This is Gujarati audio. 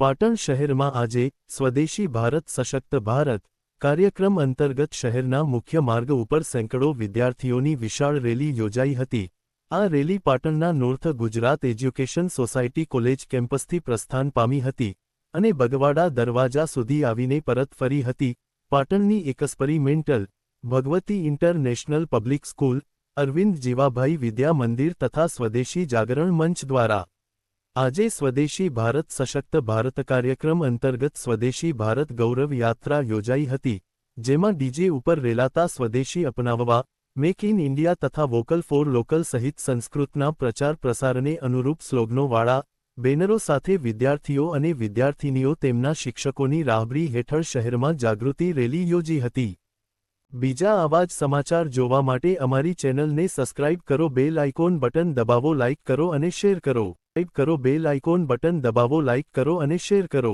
પાટણ શહેરમાં આજે સ્વદેશી ભારત સશક્ત ભારત કાર્યક્રમ અંતર્ગત શહેરના મુખ્ય માર્ગ ઉપર સેંકડો વિદ્યાર્થીઓની વિશાળ રેલી યોજાઈ હતી. આ રેલી પાટણના north Gujarat education society college કેમ્પસથી પ્રસ્થાન પામી હતી અને બગવાડા દરવાજા સુધી આવીને પરત ફરી હતી. પાટણની experimental Bhagwati international public school Arvind Jivabhai Vidya Mandir તથા સ્વદેશી જાગરણ મંચ દ્વારા આજે સ્વદેશી ભારત સશક્ત ભારત કાર્યક્રમ અંતર્ગત સ્વદેશી ભારત ગૌરવ યાત્રા યોજાઈ હતી, જેમાં ડીજે ઉપર રેલાતા સ્વદેશી અપનાવવા, મેક ઇન ઇન્ડિયા તથા વોકલ ફોર લોકલ સહિત સંસ્કૃતના પ્રચાર પ્રસારને અનુરૂપ સ્લોગનોવાળા બેનરો સાથે વિદ્યાર્થીઓ અને વિદ્યાર્થિનીઓ તેમના શિક્ષકોની રાહબરી હેઠળ શહેરમાં જાગૃતિ રેલી યોજી હતી. બીજા આવા જ સમાચાર જોવા માટે અમારી ચેનલને સબસ્ક્રાઇબ કરો, બેલ આઇકોન બટન દબાવો, લાઇક કરો અને શેર કરો. સબસ્ક્રાઇબ કરો બેલ આઇકોન બટન દબાવો લાઇક કરો અને શેર કરો.